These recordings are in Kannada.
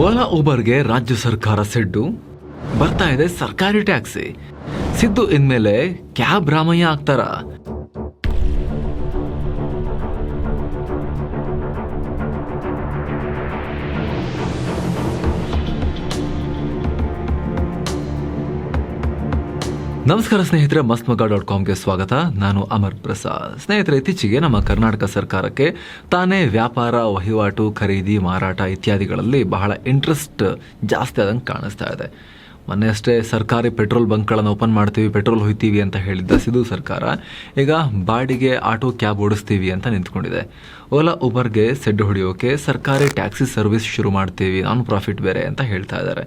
ಓಲಾ ಊಬರ್ಗೆ ರಾಜ್ಯ ಸರ್ಕಾರ ಸೆಡ್ಡು. ಬರ್ತಾ ಇದೆ ಸರ್ಕಾರಿ ಟ್ಯಾಕ್ಸಿ. ಸಿದ್ದು ಇನ್ಮೇಲೆ ಕ್ಯಾಬ್ ರಾಮಯ್ಯ ಆಗ್ತಾರ? ನಮಸ್ಕಾರ ಸ್ನೇಹಿತರೆ ಮಸ್ತ್ ಮಗ ಡಾಟ್ ಕಾಮ್ಗೆ ಸ್ವಾಗತ. ನಾನು ಅಮರ್ ಪ್ರಸಾದ್. ಸ್ನೇಹಿತರೆ, ಇತ್ತೀಚೆಗೆ ನಮ್ಮ ಕರ್ನಾಟಕ ಸರ್ಕಾರಕ್ಕೆ ತಾನೇ ವ್ಯಾಪಾರ, ವಹಿವಾಟು, ಖರೀದಿ, ಮಾರಾಟ ಇತ್ಯಾದಿಗಳಲ್ಲಿ ಬಹಳ ಇಂಟ್ರೆಸ್ಟ್ ಜಾಸ್ತಿ ಆದಂಗೆ ಕಾಣಿಸ್ತಾ ಇದೆ. ಮೊನ್ನೆ ಅಷ್ಟೇ ಸರ್ಕಾರಿ ಪೆಟ್ರೋಲ್ ಬಂಕ್ಗಳನ್ನು ಓಪನ್ ಮಾಡ್ತೀವಿ, ಪೆಟ್ರೋಲ್ ಹೊಯ್ತೀವಿ ಅಂತ ಹೇಳಿದ್ದ ಸಿದು ಸರ್ಕಾರ. ಈಗ ಬಾಡಿಗೆ ಆಟೋ ಕ್ಯಾಬ್ ಓಡಿಸ್ತೀವಿ ಅಂತ ನಿಂತ್ಕೊಂಡಿದೆ. ಓಲಾ, ಉಬರ್ಗೆ ಸೆಡ್ ಹೊಡೆಯೋಕೆ ಸರ್ಕಾರಿ ಟ್ಯಾಕ್ಸಿ ಸರ್ವಿಸ್ ಶುರು ಮಾಡ್ತೀವಿ ನಾನ್ ಪ್ರಾಫಿಟ್ ಬೇರೆ ಅಂತ ಹೇಳ್ತಾ ಇದ್ದಾರೆ.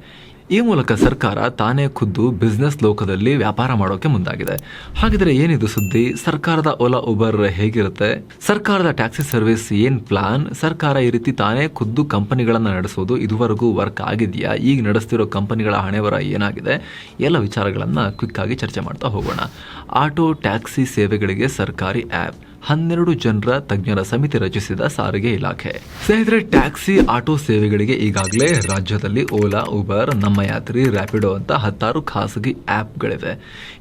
ಈ ಮೂಲಕ ಸರ್ಕಾರ ತಾನೇ ಖುದ್ದು ಬಿಸ್ನೆಸ್ ಲೋಕದಲ್ಲಿ ವ್ಯಾಪಾರ ಮಾಡೋಕೆ ಮುಂದಾಗಿದೆ. ಹಾಗಿದ್ರೆ ಏನಿದು ಸುದ್ದಿ? ಸರ್ಕಾರದ ಓಲಾ ಉಬರ್ ಹೇಗಿರುತ್ತೆ? ಸರ್ಕಾರದ ಟ್ಯಾಕ್ಸಿ ಸರ್ವಿಸ್ ಏನ್ ಪ್ಲಾನ್ ಸರ್ಕಾರ ಈ ರೀತಿ ತಾನೇ ಖುದ್ದು ಕಂಪನಿಗಳನ್ನ ನಡೆಸೋದು ಇದುವರೆಗೂ ವರ್ಕ್ ಆಗಿದೆಯಾ? ಈಗ ನಡೆಸ್ತಿರೋ ಕಂಪನಿಗಳ ಹಣೆವರ ಏನಾಗಿದೆ? ಎಲ್ಲ ವಿಚಾರಗಳನ್ನ ಕ್ವಿಕ್ ಆಗಿ ಚರ್ಚೆ ಮಾಡ್ತಾ ಹೋಗೋಣ. ಆಟೋ ಟ್ಯಾಕ್ಸಿ ಸೇವೆಗಳಿಗೆ ಸರ್ಕಾರಿ ಆ್ಯಪ್ ಹನ್ನೆರಡು ಜನರ ತಜ್ಞರ ಸಮಿತಿ ರಚಿಸಿದ ಸಾರಿಗೆ ಇಲಾಖೆ. ಸ್ನೇಹಿತರೆ, ಟ್ಯಾಕ್ಸಿ, ಆಟೋ ಸೇವೆಗಳಿಗೆ ಈಗಾಗಲೇ ರಾಜ್ಯದಲ್ಲಿ ಓಲಾ, ಉಬರ್, ನಮ್ಮ ಯಾತ್ರಿ ರ್ಯಾಪಿಡೋ ಅಂತ ಹತ್ತಾರು ಖಾಸಗಿ ಆ್ಯಪ್ಗಳಿವೆ.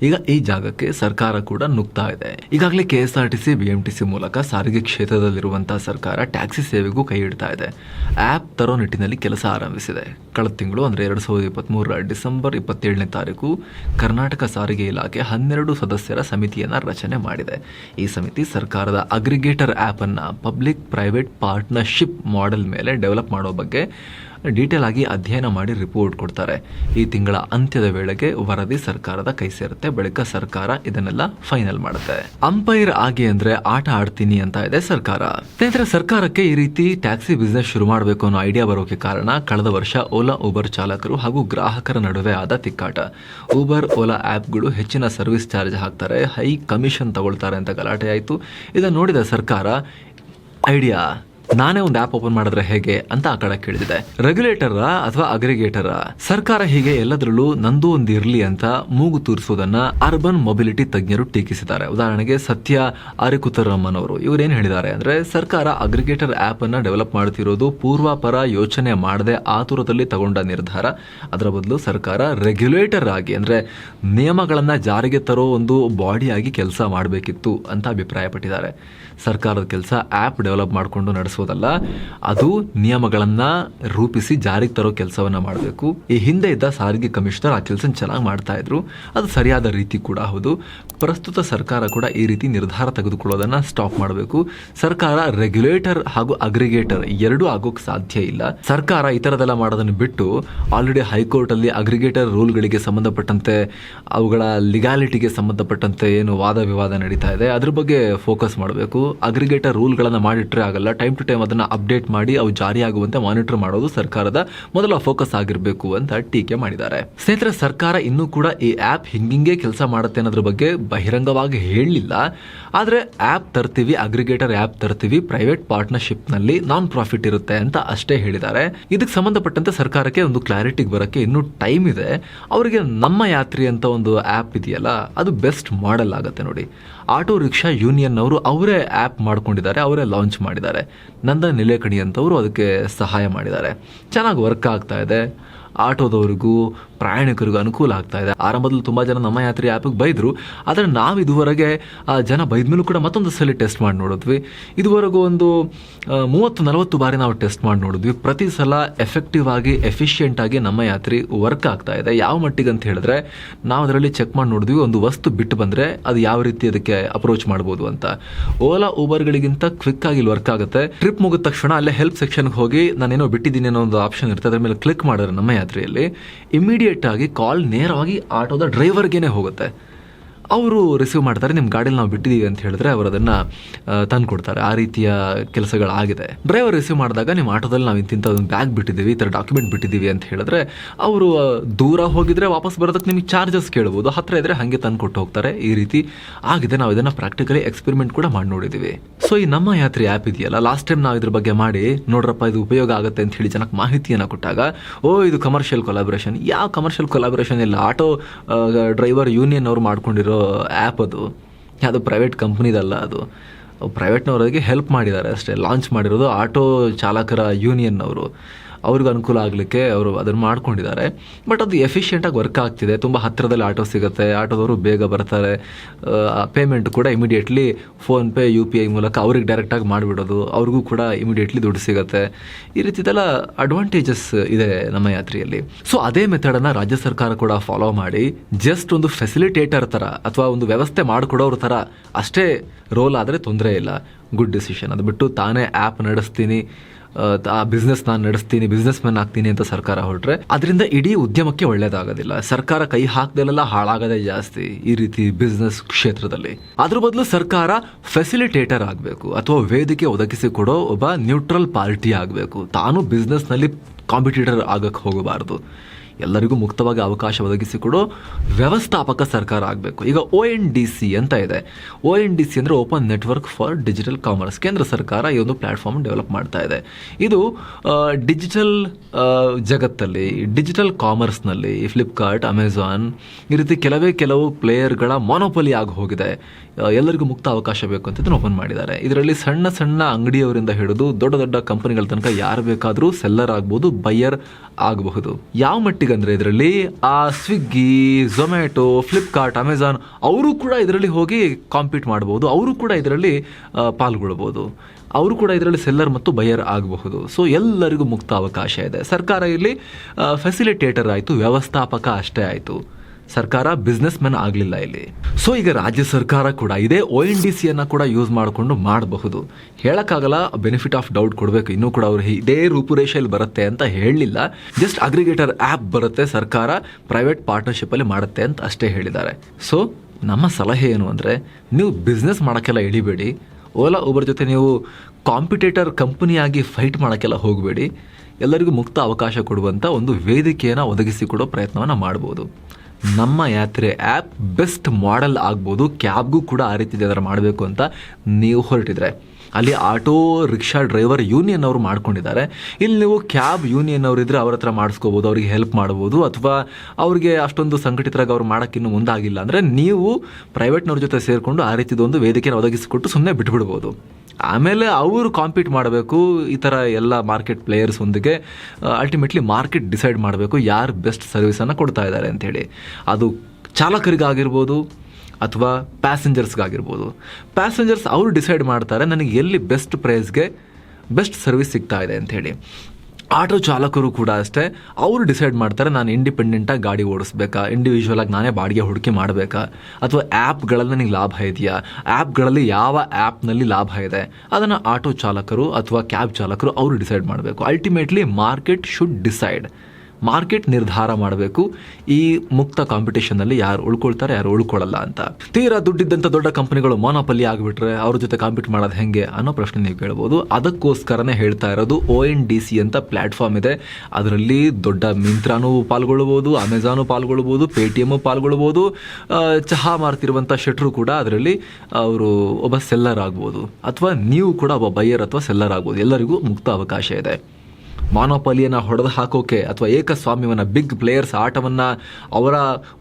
ಈಗ ಈ ಜಾಗಕ್ಕೆ ಸರ್ಕಾರ ಕೂಡ ನುಗ್ತಾ ಇದೆ. ಈಗಾಗಲೇ ಕೆ ಬಿಎಂಟಿಸಿ ಮೂಲಕ ಸಾರಿಗೆ ಕ್ಷೇತ್ರದಲ್ಲಿರುವಂತಹ ಸರ್ಕಾರ ಟ್ಯಾಕ್ಸಿ ಸೇವೆಗೂ ಕೈ ಇಡ್ತಾ ಇದೆ. ಆ್ಯಪ್ ತರೋ ನಿಟ್ಟಿನಲ್ಲಿ ಕೆಲಸ ಆರಂಭಿಸಿದೆ. ಕಳೆದ ತಿಂಗಳು, ಅಂದರೆ ಎರಡು ಸಾವಿರದ ಇಪ್ಪತ್ತ್ಮೂರರ ಡಿಸೆಂಬರ್ ಇಪ್ಪತ್ತೇಳನೇ ತಾರೀಕು, ಕರ್ನಾಟಕ ಸಾರಿಗೆ ಇಲಾಖೆ ಹನ್ನೆರಡು ಸದಸ್ಯರ ಸಮಿತಿಯನ್ನು ರಚನೆ ಮಾಡಿದೆ. ಈ ಸಮಿತಿ ಸರ್ಕಾರದ ಅಗ್ರಿಗೇಟರ್ ಆ್ಯಪನ್ನು ಪಬ್ಲಿಕ್ ಪ್ರೈವೇಟ್ ಪಾರ್ಟ್ನರ್ಶಿಪ್ ಮಾಡೆಲ್ ಮೇಲೆ ಡೆವಲಪ್ ಮಾಡೋ ಬಗ್ಗೆ ಡೀಟೇಲ್ ಆಗಿ ಅಧ್ಯಯನ ಮಾಡಿ ರಿಪೋರ್ಟ್ ಕೊಡ್ತಾರೆ. ಈ ತಿಂಗಳ ಅಂತ್ಯದ ವೇಳೆಗೆ ವರದಿ ಸರ್ಕಾರದ ಕೈ ಸೇರುತ್ತೆ. ಬಳಿಕ ಸರ್ಕಾರ ಇದನ್ನೆಲ್ಲ ಫೈನಲ್ ಮಾಡುತ್ತೆ. ಅಂಪೈರ್ ಆಗಿ ಅಂದ್ರೆ ಆಟ ಆಡ್ತೀನಿ ಅಂತ ಇದೆ ಸರ್ಕಾರ. ಸ್ನೇಹಿತರೆ, ಸರ್ಕಾರಕ್ಕೆ ಈ ರೀತಿ ಟ್ಯಾಕ್ಸಿ ಬಿಸ್ನೆಸ್ ಶುರು ಮಾಡಬೇಕು ಅನ್ನೋ ಐಡಿಯಾ ಬರೋಕೆ ಕಾರಣ ಕಳೆದ ವರ್ಷ ಓಲಾ ಉಬರ್ ಚಾಲಕರು ಹಾಗೂ ಗ್ರಾಹಕರ ನಡುವೆ ಆದ ತಿಕ್ಕಾಟ. ಊಬರ್ ಓಲಾ ಆ್ಯಪ್ಗಳು ಹೆಚ್ಚಿನ ಸರ್ವಿಸ್ ಚಾರ್ಜ್ ಹಾಕ್ತಾರೆ ಹೈ ಕಮಿಷನ್ ತಗೊಳ್ತಾರೆ ಅಂತ ಗಲಾಟೆ ಆಯಿತು ಇದನ್ನು ನೋಡಿದ ಸರ್ಕಾರ, ಐಡಿಯಾ ನಾನೇ ಒಂದು ಆ್ಯಪ್ ಓಪನ್ ಮಾಡಿದ್ರೆ ಹೇಗೆ ಅಂತ ಆ ಕಡೆ ಕೇಳಿದಿದೆ. ರೆಗ್ಯುಲೇಟರ್ ಅಥವಾ ಅಗ್ರಿಗೇಟರ್ ಸರ್ಕಾರ ಹೀಗೆ ಎಲ್ಲದರಲ್ಲೂ ನಂದು ಒಂದು ಇರಲಿ ಅಂತ ಮೂಗು ತೂರಿಸೋದನ್ನ ಅರ್ಬನ್ ಮೊಬಿಲಿಟಿ ತಜ್ಞರು ಟೀಕಿಸಿದ್ದಾರೆ. ಉದಾಹರಣೆಗೆ ಸತ್ಯ ಅರಿಕುತರಮ್ಮನ್ ಅವರು. ಇವರೇನು ಹೇಳಿದ್ದಾರೆ ಅಂದ್ರೆ, ಸರ್ಕಾರ ಅಗ್ರಿಗೇಟರ್ ಆಪ್ ಅನ್ನ ಡೆವಲಪ್ ಮಾಡ್ತಿರೋದು ಪೂರ್ವಾಪರ ಯೋಚನೆ ಮಾಡದೆ ಆತುರದಲ್ಲಿ ತಗೊಂಡ ನಿರ್ಧಾರ. ಅದರ ಬದಲು ಸರ್ಕಾರ ರೆಗ್ಯುಲೇಟರ್ ಆಗಿ ಅಂದ್ರೆ ನಿಯಮಗಳನ್ನ ಜಾರಿಗೆ ತರೋ ಒಂದು ಬಾಡಿಯಾಗಿ ಕೆಲಸ ಮಾಡಬೇಕಿತ್ತು ಅಂತ ಅಭಿಪ್ರಾಯಪಟ್ಟಿದ್ದಾರೆ. ಸರ್ಕಾರದ ಕೆಲಸ ಆ್ಯಪ್ ಡೆವಲಪ್ ಮಾಡಿಕೊಂಡು ನಡೆಸೋದಲ್ಲ, ಅದು ನಿಯಮಗಳನ್ನು ರೂಪಿಸಿ ಜಾರಿಗೆ ತರೋ ಕೆಲಸವನ್ನು ಮಾಡಬೇಕು. ಈ ಹಿಂದೆ ಇದ್ದ ಸಾರಿಗೆ ಕಮಿಷನರ್ ಆ ಕೆಲಸ ಚೆನ್ನಾಗಿ ಮಾಡ್ತಾ ಇದ್ರು. ಅದು ಸರಿಯಾದ ರೀತಿ ಕೂಡ ಹೌದು. ಪ್ರಸ್ತುತ ಸರ್ಕಾರ ಕೂಡ ಈ ರೀತಿ ನಿರ್ಧಾರ ತೆಗೆದುಕೊಳ್ಳೋದನ್ನು ಸ್ಟಾಪ್ ಮಾಡಬೇಕು. ಸರ್ಕಾರ ರೆಗ್ಯುಲೇಟರ್ ಹಾಗೂ ಅಗ್ರಿಗೇಟರ್ ಎರಡೂ ಆಗೋಕ್ಕೆ ಸಾಧ್ಯ ಇಲ್ಲ. ಸರ್ಕಾರ ಈ ಥರದೆಲ್ಲ ಮಾಡೋದನ್ನು ಬಿಟ್ಟು ಆಲ್ರೆಡಿ ಹೈಕೋರ್ಟಲ್ಲಿ ಅಗ್ರಿಗೇಟರ್ ರೂಲ್ಗಳಿಗೆ ಸಂಬಂಧಪಟ್ಟಂತೆ, ಅವುಗಳ ಲಿಗಾಲಿಟಿಗೆ ಸಂಬಂಧಪಟ್ಟಂತೆ ಏನು ವಾದ ವಿವಾದ ನಡೀತಾ ಇದೆ. ಅದ್ರ ಬಗ್ಗೆ ಫೋಕಸ್ ಮಾಡಬೇಕು. ಅಗ್ರಿಗೇಟರ್ ರೂಲ್ಗಳನ್ನು ಮಾಡಿಟ್ರೆ ಆಗಲ್ಲ. ಟೈಮ್ ಟು ಟೈಮ್ ಅದನ್ನು ಅಪ್ಡೇಟ್ ಮಾಡಿ ಅವು ಜಾರಿಯಾಗುವಂತೆ ಮಾನಿಟರ್ ಮಾಡೋದು ಸರ್ಕಾರದ ಮೊದಲ ಫೋಕಸ್ ಆಗಿರಬೇಕು ಅಂತ ಟೀಕೆ ಮಾಡಿದ್ದಾರೆ. ಸ್ನೇಹಿತರೆ, ಸರ್ಕಾರ ಇನ್ನೂ ಕೂಡ ಈ ಆ್ಯಪ್ ಹಿಂಗಿಂಗೆ ಕೆಲಸ ಮಾಡುತ್ತೆ ಅನ್ನೋದ್ರ ಬಗ್ಗೆ ಬಹಿರಂಗವಾಗಿ ಹೇಳಲಿಲ್ಲ ಆದರೆ ಆ್ಯಪ್ ತರ್ತೀವಿ ಅಗ್ರಿಗೇಟರ್ ಆ್ಯಪ್ ತರ್ತೀವಿ ಪ್ರೈವೇಟ್ ಪಾರ್ಟ್ನರ್ಶಿಪ್ನಲ್ಲಿ ನಾನ್ ಪ್ರಾಫಿಟ್ ಇರುತ್ತೆ ಅಂತ ಅಷ್ಟೇ ಹೇಳಿದ್ದಾರೆ. ಇದಕ್ಕೆ ಸಂಬಂಧಪಟ್ಟಂತೆ ಸರ್ಕಾರಕ್ಕೆ ಒಂದು ಕ್ಲಾರಿಟಿಗೆ ಬರೋಕ್ಕೆ ಇನ್ನೂ ಟೈಮ್ ಇದೆ. ಅವರಿಗೆ ನಮ್ಮ ಯಾತ್ರಿ ಅಂತ ಒಂದು ಆ್ಯಪ್ ಇದೆಯಲ್ಲ, ಅದು ಬೆಸ್ಟ್ ಮಾಡೆಲ್ ಆಗುತ್ತೆ ನೋಡಿ. ಆಟೋ ರಿಕ್ಷಾ ಯೂನಿಯನ್ ಅವರು ಅವರೇ ಆ್ಯಪ್ ಮಾಡ್ಕೊಂಡಿದ್ದಾರೆ, ಅವರೇ ಲಾಂಚ್ ಮಾಡಿದ್ದಾರೆ. ನಂದ ನಿಲೇಕಣಿ ಅಂತವರು ಅದಕ್ಕೆ ಸಹಾಯ ಮಾಡಿದ್ದಾರೆ. ಚೆನ್ನಾಗಿ ವರ್ಕ್ ಆಗ್ತಾ ಇದೆ. ಆಟೋದವರಿಗೂ ಪ್ರಯಾಣಿಕರಿಗೂ ಅನುಕೂಲ ಆಗ್ತಾ ಇದೆ. ಆರಂಭದಲ್ಲಿ ತುಂಬ ಜನ ನಮ್ಮ ಯಾತ್ರೆ ಆ್ಯಪಿಗೆ ಬೈದ್ರು. ಆದರೆ ನಾವು ಇದುವರೆಗೆ ಜನ ಬೈದ್ಮೇಲೂ ಕೂಡ ಮತ್ತೊಂದು ಸಲ ಟೆಸ್ಟ್ ಮಾಡಿ ನೋಡಿದ್ವಿ. ಇದುವರೆಗೂ ಒಂದು ಮೂವತ್ತು, ನಲವತ್ತು ಬಾರಿ ನಾವು ಟೆಸ್ಟ್ ಮಾಡಿ ನೋಡಿದ್ವಿ. ಪ್ರತಿ ಸಲ ಎಫೆಕ್ಟಿವ್ ಆಗಿ ಎಫಿಷಿಯೆಂಟ್ ಆಗಿ ನಮ್ಮ ಯಾತ್ರೆ ವರ್ಕ್ ಆಗ್ತಾ ಇದೆ. ಯಾವ ಮಟ್ಟಿಗೆ ಅಂತ ಹೇಳಿದ್ರೆ, ನಾವು ಅದರಲ್ಲಿ ಚೆಕ್ ಮಾಡಿ ನೋಡಿದ್ವಿ. ಒಂದು ವಸ್ತು ಬಿಟ್ಟು ಬಂದರೆ ಅದು ಯಾವ ರೀತಿ ಅದಕ್ಕೆ ಅಪ್ರೋಚ್ ಮಾಡ್ಬೋದು ಅಂತ. ಓಲಾ ಊಬರ್ಗಳಿಗಿಂತ ಕ್ವಿಕ್ ಆಗಿ ವರ್ಕ್ ಆಗುತ್ತೆ. ಟ್ರಿಪ್ ಮುಗಿದ ತಕ್ಷಣ ಅಲ್ಲೇ ಹೆಲ್ಪ್ ಸೆಕ್ಷನ್ಗೆ ಹೋಗಿ ನಾನೇನೋ ಬಿಟ್ಟಿದ್ದೀನಿ ಅನ್ನೋ ಒಂದು ಆಪ್ಷನ್ ಇರುತ್ತೆ. ಅದ್ರ ಮೇಲೆ ಕ್ಲಿಕ್ ಮಾಡಿದ್ರೆ ನಮ್ಮ ಯಾತ್ರೆಯಲ್ಲಿ ಇಮಿಡಿಯೇಟ್ ಆಗಿ ಕಾಲ್ ನೇರವಾಗಿ ಆಟೋದ ಡ್ರೈವರ್ಗೇನೆ ಹೋಗುತ್ತೆ. ಅವರು ರಿಸೀವ್ ಮಾಡ್ತಾರೆ ನಿಮ್ಮ ಗಾಡೀಲಿ ನಾವು ಬಿಟ್ಟಿದ್ದೀವಿ ಅಂತ ಹೇಳಿದ್ರೆ ಅವರು ಅದನ್ನು ತಂದು ಕೊಡ್ತಾರೆ ಆ ರೀತಿಯ ಕೆಲಸಗಳಾಗಿದೆ. ಡ್ರೈವರ್ ರಿಸೀವ್ ಮಾಡಿದಾಗ ನಿಮ್ಮ ಆಟೋದಲ್ಲಿ ನಾವು ಇಂತಿಂಥ ಒಂದು ಬ್ಯಾಗ್ ಬಿಟ್ಟಿದ್ದೀವಿ ಈ ಥರ ಡಾಕ್ಯುಮೆಂಟ್ ಬಿಟ್ಟಿದ್ದೀವಿ ಅಂತ ಹೇಳಿದ್ರೆ ಅವರು ದೂರ ಹೋಗಿದ್ರೆ ವಾಪಸ್ ಬರೋದಕ್ಕೆ ನಿಮಗೆ ಚಾರ್ಜಸ್ ಕೇಳ್ಬೋದು. ಹತ್ತಿರ ಇದ್ದರೆ ಹಾಗೆ ತಂದು ಕೊಟ್ಟು ಹೋಗ್ತಾರೆ. ಈ ರೀತಿ ಆಗಿದೆ. ನಾವು ಇದನ್ನು ಪ್ರಾಕ್ಟಿಕಲಿ ಎಕ್ಸ್ಪೆರಿಮೆಂಟ್ ಕೂಡ ಮಾಡಿ ನೋಡಿದ್ದೀವಿ ಸೊ ಈ ನಮ್ಮ ಯಾತ್ರೆ ಆ್ಯಪ್ ಇದೆಯಲ್ಲ ಲಾಸ್ಟ್ ಟೈಮ್ ನಾವು ಇದ್ರ ಬಗ್ಗೆ ಮಾಡಿ, ನೋಡ್ರಪ್ಪ ಇದು ಉಪಯೋಗ ಆಗುತ್ತೆ ಅಂತ ಹೇಳಿ ಜನಕ್ಕೆ ಮಾಹಿತಿಯನ್ನು ಕೊಟ್ಟಾಗ, ಓ, ಇದು ಕಮರ್ಷಿಯಲ್ ಕೊಲಾಬ್ರೇಷನ್ ಯಾವ ಕಮರ್ಷಿಯಲ್ ಕೊಲಾಬ್ರೇಷನ್ ಇಲ್ಲ. ಆಟೋ ಡ್ರೈವರ್ ಯೂನಿಯನ್ ಅವರು ಮಾಡ್ಕೊಂಡಿರೋ ಆ್ಯಪ್ ಅದು ಅದು. ಪ್ರೈವೇಟ್ ಕಂಪ್ನಿದಲ್ಲ ಅದು ಪ್ರೈವೇಟ್ನವ್ರಿಗೆ ಹೆಲ್ಪ್ ಮಾಡಿದ್ದಾರೆ ಅಷ್ಟೇ. ಲಾಂಚ್ ಮಾಡಿರೋದು ಆಟೋ ಚಾಲಕರ ಯೂನಿಯನ್ ಅವರು ಅವ್ರಿಗೂ ಅನುಕೂಲ ಆಗಲಿಕ್ಕೆ ಅವರು ಅದನ್ನು ಮಾಡ್ಕೊಂಡಿದ್ದಾರೆ. ಬಟ್ ಅದು ಎಫಿಷಿಯೆಂಟಾಗಿ ವರ್ಕ್ ಆಗ್ತಿದೆ. ತುಂಬ ಹತ್ತಿರದಲ್ಲಿ ಆಟೋ ಸಿಗುತ್ತೆ. ಆಟೋದವರು ಬೇಗ ಬರ್ತಾರೆ. ಪೇಮೆಂಟ್ ಕೂಡ immediately PhonePe U P I ಮೂಲಕ ಅವ್ರಿಗೆ ಡೈರೆಕ್ಟಾಗಿ ಮಾಡಿಬಿಡೋದು. ಅವ್ರಿಗೂ ಕೂಡ ಇಮಿಡಿಯೇಟ್ಲಿ ದುಡ್ಡು ಸಿಗುತ್ತೆ. ಈ ರೀತಿದೆಲ್ಲ ಅಡ್ವಾಂಟೇಜಸ್ ಇದೆ ನಮ್ಮ ಯಾತ್ರೆಯಲ್ಲಿ. ಸೊ ಅದೇ ಮೆಥಡನ್ನು ರಾಜ್ಯ ಸರ್ಕಾರ ಕೂಡ ಫಾಲೋ ಮಾಡಿ. ಜಸ್ಟ್ ಒಂದು ಫೆಸಿಲಿಟೇಟರ್ ಥರ ಅಥವಾ ಒಂದು ವ್ಯವಸ್ಥೆ ಮಾಡಿಕೊಡೋರ ಥರ ಅಷ್ಟೇ ರೋಲ್ ಆದರೆ ತೊಂದರೆ ಇಲ್ಲ. ಗುಡ್ ಡಿಸಿಷನ್ ಅದು ಬಿಟ್ಟು ತಾನೇ ಆ್ಯಪ್ ನಡೆಸ್ತೀನಿ. ಆ, ಬಿಸ್ನೆಸ್ ನಾನು ನಡೆಸ್ತೀನಿ ಬಿಸ್ನೆಸ್ ಮ್ಯಾನ್ ಆಗ್ತೀನಿ ಅಂತ ಸರ್ಕಾರ ಹೊರಟ್ರೆ ಅದರಿಂದ ಇಡೀ ಉದ್ಯಮಕ್ಕೆ ಒಳ್ಳೇದಾಗೋದಿಲ್ಲ. ಸರ್ಕಾರ ಕೈ ಹಾಕ್ದಲ್ಲೆಲ್ಲ ಹಾಳಾಗೋದೇ ಜಾಸ್ತಿ ಈ ರೀತಿ ಬಿಸ್ನೆಸ್ ಕ್ಷೇತ್ರದಲ್ಲಿ. ಅದ್ರ ಬದಲು ಸರ್ಕಾರ ಫೆಸಿಲಿಟೇಟರ್ ಆಗಬೇಕು ಅಥವಾ ವೇದಿಕೆ ಒದಗಿಸಿಕೊಡೋ ಒಬ್ಬ ನ್ಯೂಟ್ರಲ್ ಪಾರ್ಟಿ ಆಗಬೇಕು. ತಾನು ಬಿಸ್ನೆಸ್ನಲ್ಲಿ ಕಾಂಪಿಟೇಟರ್ ಆಗಕ್ಕೆ ಹೋಗಬಾರ್ದು. ಎಲ್ಲರಿಗೂ ಮುಕ್ತವಾಗಿ ಅವಕಾಶ ಒದಗಿಸಿಕೊಡೋ ವ್ಯವಸ್ಥಾಪಕ ಸರ್ಕಾರ ಆಗಬೇಕು. ಈಗ ಒ ಎನ್ ಡಿ ಸಿ ಅಂತ ಇದೆ. ಒ ಎನ್ ಡಿ ಸಿ ಅಂದರೆ open network for digital commerce ಕೇಂದ್ರ ಸರ್ಕಾರ ಈ ಒಂದು ಪ್ಲ್ಯಾಟ್ಫಾರ್ಮ್ ಡೆವಲಪ್ ಮಾಡ್ತಾ ಇದೆ. ಇದು ಡಿಜಿಟಲ್ ಜಗತ್ತಲ್ಲಿ ಡಿಜಿಟಲ್ ಕಾಮರ್ಸ್ನಲ್ಲಿ ಫ್ಲಿಪ್ಕಾರ್ಟ್ ಅಮೆಝಾನ್ ಈ ರೀತಿ ಕೆಲವೇ ಕೆಲವು ಪ್ಲೇಯರ್ಗಳ ಮೊನೋಪಲಿ ಆಗಿ ಹೋಗಿದೆ. ಎಲ್ಲರಿಗೂ ಮುಕ್ತ ಅವಕಾಶ ಬೇಕು ಅಂತ ಇದನ್ನು ಓಪನ್ ಮಾಡಿದ್ದಾರೆ. ಇದರಲ್ಲಿ ಸಣ್ಣ ಸಣ್ಣ ಅಂಗಡಿಯವರಿಂದ ಹಿಡಿದು ದೊಡ್ಡ ದೊಡ್ಡ ಕಂಪನಿಗಳ ತನಕ ಯಾರು ಬೇಕಾದರೂ ಸೆಲ್ಲರ್ ಆಗ್ಬೋದು ಬೈಯರ್ ಆಗಬಹುದು. ಯಾವ ಮಟ್ಟಿಗೆ ಅಂದರೆ ಇದರಲ್ಲಿ, ಆ ಸ್ವಿಗ್ಗಿ ಝೊಮ್ಯಾಟೊ ಫ್ಲಿಪ್ಕಾರ್ಟ್ ಅಮೆಝಾನ್ ಅವರು ಕೂಡ ಇದರಲ್ಲಿ ಹೋಗಿ ಕಾಂಪೀಟ್ ಮಾಡ್ಬೋದು. ಅವರು ಕೂಡ ಇದರಲ್ಲಿ ಪಾಲ್ಗೊಳ್ಬೋದು. ಅವರು ಕೂಡ ಇದರಲ್ಲಿ ಸೆಲ್ಲರ್ ಮತ್ತು ಬಯರ್ ಆಗಬಹುದು. ಸೊ ಎಲ್ಲರಿಗೂ ಮುಕ್ತ ಅವಕಾಶ ಇದೆ. ಸರ್ಕಾರ ಇಲ್ಲಿ ಫೆಸಿಲಿಟೇಟರ್ ಆಯಿತು, ವ್ಯವಸ್ಥಾಪಕ ಅಷ್ಟೇ ಆಯಿತು. ಸರ್ಕಾರ ಬಿಸ್ನೆಸ್ ಮ್ಯಾನ್ ಆಗಲಿಲ್ಲ ಇಲ್ಲಿ. ಸೊ ಈಗ ರಾಜ್ಯ ಸರ್ಕಾರ ಕೂಡ ಇದೇ ಒ ಎನ್ ಡಿ ಸಿಯನ್ನು ಕೂಡ ಯೂಸ್ ಮಾಡಿಕೊಂಡು ಮಾಡಬಹುದು. ಹೇಳೋಕ್ಕಾಗಲ್ಲ ಬೆನಿಫಿಟ್ ಆಫ್ ಡೌಟ್ ಕೊಡಬೇಕು. ಇನ್ನೂ ಕೂಡ ಅವರು ಇದೇ ರೂಪುರೇಷೆಯಲ್ಲಿ ಬರುತ್ತೆ ಅಂತ ಹೇಳಲಿಲ್ಲ. ಜಸ್ಟ್ ಅಗ್ರಿಗೇಟರ್ ಆ್ಯಪ್ ಬರುತ್ತೆ ಸರ್ಕಾರ ಪ್ರೈವೇಟ್ ಪಾರ್ಟ್ನರ್ಶಿಪ್ಪಲ್ಲಿ ಮಾಡುತ್ತೆ ಅಂತ ಅಷ್ಟೇ ಹೇಳಿದ್ದಾರೆ. ಸೊ ನಮ್ಮ ಸಲಹೆ ಏನು ಅಂದರೆ, ನೀವು ಬಿಸ್ನೆಸ್ ಮಾಡೋಕ್ಕೆಲ್ಲ ಇಳಿಬೇಡಿ. ಓಲಾ ಒಬ್ಬರ ಜೊತೆ ನೀವು ಕಾಂಪಿಟೇಟರ್ ಕಂಪನಿಯಾಗಿ ಫೈಟ್ ಮಾಡೋಕ್ಕೆಲ್ಲ ಹೋಗಬೇಡಿ. ಎಲ್ಲರಿಗೂ ಮುಕ್ತ ಅವಕಾಶ ಕೊಡುವಂಥ ಒಂದು ವೇದಿಕೆಯನ್ನು ಒದಗಿಸಿಕೊಡೋ ಪ್ರಯತ್ನವನ್ನು ಮಾಡ್ಬೋದು. ನಮ್ಮ ಯಾತ್ರೆ ಆ್ಯಪ್ ಬೆಸ್ಟ್ ಮಾಡೆಲ್ ಆಗ್ಬೋದು. ಕ್ಯಾಬ್ಗೂ ಕೂಡ ಆ ರೀತಿ ಅದರ ಮಾಡಬೇಕು ಅಂತ ನೀವು ಹೊರಟಿದ್ರೆ. ಅಲ್ಲಿ ಆಟೋ, ರಿಕ್ಷಾ ಡ್ರೈವರ್ ಯೂನಿಯನ್ ಅವರು ಮಾಡ್ಕೊಂಡಿದ್ದಾರೆ. ಇಲ್ಲಿ ನೀವು ಕ್ಯಾಬ್ ಯೂನಿಯನ್ ಅವರು ಇದ್ರೆ ಅವ್ರ ಹತ್ರ ಮಾಡಿಸ್ಕೋಬೋದು, ಅವರಿಗೆ ಹೆಲ್ಪ್ ಮಾಡ್ಬೋದು, ಅಥವಾ ಅವ್ರಿಗೆ ಅಷ್ಟೊಂದು ಸಂಘಟಿತರಾಗಿ ಅವ್ರು ಮಾಡೋಕ್ಕಿನ್ನೂ ಮುಂದಾಗಿಲ್ಲ ಅಂದರೆ ನೀವು ಪ್ರೈವೇಟ್ನವ್ರ ಜೊತೆ ಸೇರಿಕೊಂಡು ಆ ರೀತಿದೊಂದು ವೇದಿಕೆಯನ್ನು ಒದಗಿಸಿಕೊಟ್ಟು ಸುಮ್ಮನೆ ಬಿಟ್ಬಿಡ್ಬೋದು. ಆಮೇಲೆ ಅವರು ಕಾಂಪೀಟ್ ಮಾಡಬೇಕು, ಈ ಥರ ಎಲ್ಲ ಮಾರ್ಕೆಟ್ ಪ್ಲೇಯರ್ಸ್ ಒಂದಿಗೆ ಅಲ್ಟಿಮೇಟ್ಲಿ ಮಾರ್ಕೆಟ್ ಡಿಸೈಡ್ ಮಾಡಬೇಕು, ಯಾರು ಬೆಸ್ಟ್ ಸರ್ವಿಸನ್ನು ಕೊಡ್ತಾ ಇದ್ದಾರೆ ಅಂಥೇಳಿ ಅದು ಚಾಲಕರಿಗಾಗಿರ್ಬೋದು ಅಥವಾ ಪ್ಯಾಸೆಂಜರ್ಸ್ಗಾಗಿರ್ಬೋದು ಪ್ಯಾಸೆಂಜರ್ಸ್ ಅವರು ಡಿಸೈಡ್ ಮಾಡ್ತಾರೆ, ನನಗೆ ಎಲ್ಲಿ ಬೆಸ್ಟ್ ಪ್ರೈಸ್ಗೆ ಬೆಸ್ಟ್ ಸರ್ವಿಸ್ ಸಿಗ್ತಾ ಇದೆ ಅಂಥೇಳಿ ಆಟೋ ಚಾಲಕರು ಕೂಡ ಅಷ್ಟೇ, ಅವರು ಡಿಸೈಡ್ ಮಾಡ್ತಾರೆ, ನಾನು ಇಂಡಿಪೆಂಡೆಂಟಾಗಿ ಗಾಡಿ ಓಡಿಸ್ಬೇಕಾ? ಇಂಡಿವಿಜುವಲ್ ಆಗಿ ನಾನೇ ಬಾಡಿಗೆ ಹುಡುಕಿ ಮಾಡಬೇಕಾ? ಅಥವಾ ಆ್ಯಪ್ಗಳಲ್ಲಿ ನನಗೆ ಲಾಭ ಇದೆಯಾ? ಆ್ಯಪ್ಗಳಲ್ಲಿ ಯಾವ ಆ್ಯಪ್ನಲ್ಲಿ ಲಾಭ ಇದೆ? ಅದನ್ನು ಆಟೋ ಚಾಲಕರು ಅಥವಾ ಕ್ಯಾಬ್ ಚಾಲಕರು ಅವರು ಡಿಸೈಡ್ ಮಾಡಬೇಕು. Ultimately market should decide market ನಿರ್ಧಾರ ಮಾಡಬೇಕು. ಈ ಮುಕ್ತ ಕಾಂಪಿಟೇಷನ್ನಲ್ಲಿ ಯಾರು ಉಳ್ಕೊಳ್ತಾರೆ, ಯಾರು ಉಳ್ಕೊಳ್ಳಲ್ಲ ಅಂತ. ತೀರಾ ದುಡ್ಡಿದ್ದಂಥ ದೊಡ್ಡ ಕಂಪನಿಗಳು ಮೊನಪಲ್ಲಿ ಆಗಿಬಿಟ್ರೆ ಅವ್ರ ಜೊತೆ ಕಾಂಪೀಟ್ ಮಾಡೋದು ಹೆಂಗೆ ಅನ್ನೋ ಪ್ರಶ್ನೆ ನೀವು ಕೇಳ್ಬೋದು. ಅದಕ್ಕೋಸ್ಕರನೇ ಹೇಳ್ತಾ ಇರೋದು ಒ ಎನ್ ಡಿ ಸಿ ಅಂತ ಪ್ಲ್ಯಾಟ್ಫಾರ್ಮ್ ಇದೆ. ಅದರಲ್ಲಿ ದೊಡ್ಡ ಮಿಂತ್ರಾನು ಪಾಲ್ಗೊಳ್ಬೋದು ಅಮೆಝಾನು ಪಾಲ್ಗೊಳ್ಬೋದು ಪೇ ಟಿ ಎಮ್ಮು ಪಾಲ್ಗೊಳ್ಬೋದು ಚಹಾ ಮಾರ್ತಿರುವಂಥ ಶೆಟ್ರು ಕೂಡ ಅದರಲ್ಲಿ ಅವರು ಒಬ್ಬ ಸೆಲ್ಲರ್ ಆಗ್ಬೋದು. ಅಥವಾ ನೀವು ಕೂಡ ಒಬ್ಬ ಬೈಯರ್ ಅಥವಾ ಸೆಲ್ಲರ್ ಆಗ್ಬೋದು. ಎಲ್ಲರಿಗೂ ಮುಕ್ತ ಅವಕಾಶ ಇದೆ. ಮಾನೋಪಾಲಿಯನ್ನು ಹೊಡೆದು ಹಾಕೋಕೆ ಅಥವಾ ಏಕಸ್ವಾಮ್ಯವನ್ನು ಬಿಗ್ ಪ್ಲೇಯರ್ಸ್ ಆಟವನ್ನು ಅವರ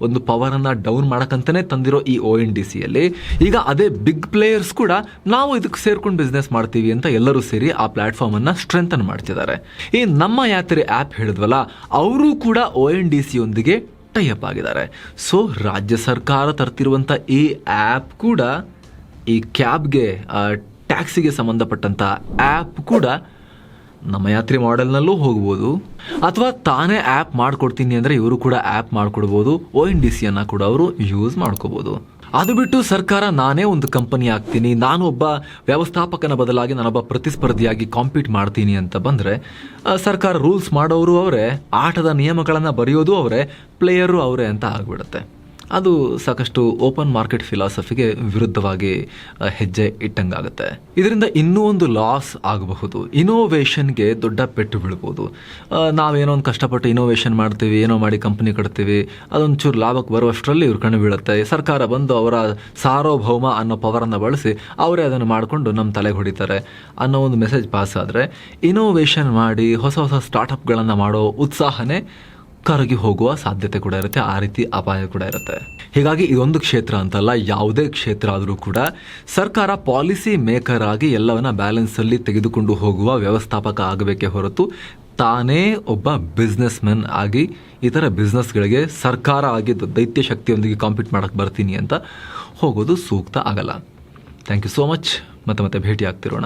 ಒಂದು ಪವರನ್ನು ಡೌನ್ ಮಾಡೋಕ್ಕಂತಲೇ ತಂದಿರೋ ಈ ಓ ಎನ್ ಡಿ ಸಿಯಲ್ಲಿ ಈಗ ಅದೇ ಬಿಗ್ ಪ್ಲೇಯರ್ಸ್ ಕೂಡ ನಾವು ಇದಕ್ಕೆ ಸೇರ್ಕೊಂಡು ಬಿಸ್ನೆಸ್ ಮಾಡ್ತೀವಿ ಅಂತ ಎಲ್ಲರೂ ಸೇರಿ ಆ ಪ್ಲಾಟ್ಫಾರ್ಮನ್ನು ಸ್ಟ್ರೆಂಥನ್ ಮಾಡ್ತಿದ್ದಾರೆ. ಈ ನಮ್ಮ ಯಾತ್ರೆ ಆ್ಯಪ್ ಹೇಳಿದ್ವಲ್ಲ, ಅವರೂ ಕೂಡ ಓ ಎನ್ ಡಿ ಸಿಯೊಂದಿಗೆ ಟೈಅಪ್ ಆಗಿದ್ದಾರೆ. ಸೊ ರಾಜ್ಯ ಸರ್ಕಾರ ತರ್ತಿರುವಂಥ ಈ ಆ್ಯಪ್ ಕೂಡ ಈ ಕ್ಯಾಬ್ಗೆ ಟ್ಯಾಕ್ಸಿಗೆ ಸಂಬಂಧಪಟ್ಟಂಥ ಆ್ಯಪ್ ಕೂಡ ನಮ್ಮ ಯಾತ್ರಿ ಮಾಡೆಲ್ನಲ್ಲೂ ಹೋಗ್ಬೋದು. ಅಥವಾ ತಾನೇ ಆ್ಯಪ್ ಮಾಡಿಕೊಡ್ತೀನಿ ಅಂದರೆ ಇವರು ಕೂಡ ಆ್ಯಪ್ ಮಾಡಿಕೊಡ್ಬೋದು. ಓ ಎನ್ ಡಿ ಸಿಯನ್ನು ಕೂಡ ಅವರು ಯೂಸ್ ಮಾಡ್ಕೋಬೋದು. ಅದು ಬಿಟ್ಟು ಸರ್ಕಾರ ನಾನೇ ಒಂದು ಕಂಪನಿ ಆಗ್ತೀನಿ. ನಾನು ಒಬ್ಬ ವ್ಯವಸ್ಥಾಪಕನ ಬದಲಾಗಿ ನಾನೊಬ್ಬ ಪ್ರತಿಸ್ಪರ್ಧಿಯಾಗಿ ಕಾಂಪೀಟ್ ಮಾಡ್ತೀನಿ ಅಂತ ಬಂದರೆ ಸರ್ಕಾರ ರೂಲ್ಸ್ ಮಾಡೋರು ಅವರೇ, ಆಟದ ನಿಯಮಗಳನ್ನು ಬರೆಯೋದು ಅವರೇ ಪ್ಲೇಯರು ಅವರೇ ಅಂತ ಆಗ್ಬಿಡುತ್ತೆ. ಅದು ಸಾಕಷ್ಟು ಓಪನ್ ಮಾರ್ಕೆಟ್ ಫಿಲಾಸಫಿಗೆ ವಿರುದ್ಧವಾಗಿ ಹೆಜ್ಜೆ ಇಟ್ಟಂಗಾಗುತ್ತೆ. ಇದರಿಂದ ಇನ್ನೂ ಒಂದು ಲಾಸ್ ಆಗಬಹುದು. ಇನೋವೇಷನ್ಗೆ ದೊಡ್ಡ ಪೆಟ್ಟು ಬೀಳ್ಬೋದು. ನಾವೇನೋ ಒಂದು ಕಷ್ಟಪಟ್ಟು ಇನೋವೇಷನ್ ಮಾಡ್ತೀವಿ, ಏನೋ ಮಾಡಿ ಕಂಪ್ನಿ ಕಟ್ತೀವಿ, ಅದೊಂಚೂರು ಲಾಭಕ್ಕೆ ಬರುವಷ್ಟರಲ್ಲಿ ಇವ್ರ ಕಣ್ಣು ಬೀಳುತ್ತೆ. ಸರ್ಕಾರ ಬಂದು ಅವರ ಸಾರ್ವಭೌಮ ಅನ್ನೋ ಪವರನ್ನು ಬಳಸಿ ಅವರೇ ಅದನ್ನು ಮಾಡಿಕೊಂಡು ನಮ್ಮ ತಲೆಗೆ ಹೊಡಿತಾರೆ ಅನ್ನೋ ಒಂದು ಮೆಸೇಜ್ ಪಾಸ್ ಆದರೆ ಇನೋವೇಷನ್ ಮಾಡಿ ಹೊಸ ಹೊಸ ಸ್ಟಾರ್ಟಪ್ಗಳನ್ನು ಮಾಡೋ ಉತ್ಸಾಹನೇ ಕರಗಿ ಹೋಗುವ ಸಾಧ್ಯತೆ ಕೂಡ ಇರುತ್ತೆ, ಆ ರೀತಿ ಅಪಾಯ ಕೂಡ ಇರುತ್ತೆ. ಹೀಗಾಗಿ ಇದೊಂದು ಕ್ಷೇತ್ರ ಅಂತಲ್ಲ, ಯಾವುದೇ ಕ್ಷೇತ್ರ ಆದರೂ ಕೂಡ ಸರ್ಕಾರ ಪಾಲಿಸಿ ಮೇಕರ್ ಆಗಿ ಎಲ್ಲವನ್ನ ಬ್ಯಾಲೆನ್ಸ್ ಅಲ್ಲಿ ತೆಗೆದುಕೊಂಡು ಹೋಗುವ ವ್ಯವಸ್ಥಾಪಕ ಆಗಬೇಕೇ ಹೊರತು ತಾನೇ ಒಬ್ಬ ಬಿಸ್ನೆಸ್ ಮ್ಯಾನ್ ಆಗಿ ಇತರ ಬಿಸ್ನೆಸ್ಗಳಿಗೆ ಸರ್ಕಾರ ಆಗಿ ದೈತ್ಯ ಶಕ್ತಿಯೊಂದಿಗೆ ಕಾಂಪೀಟ್ ಮಾಡಕ್ಕೆ ಬರ್ತೀನಿ ಅಂತ ಹೋಗೋದು ಸೂಕ್ತ ಆಗಲ್ಲ. ಥ್ಯಾಂಕ್ ಯು ಸೋ ಮಚ್ ಮತ್ತೆ ಮತ್ತೆ ಭೇಟಿ ಆಗ್ತಿರೋಣ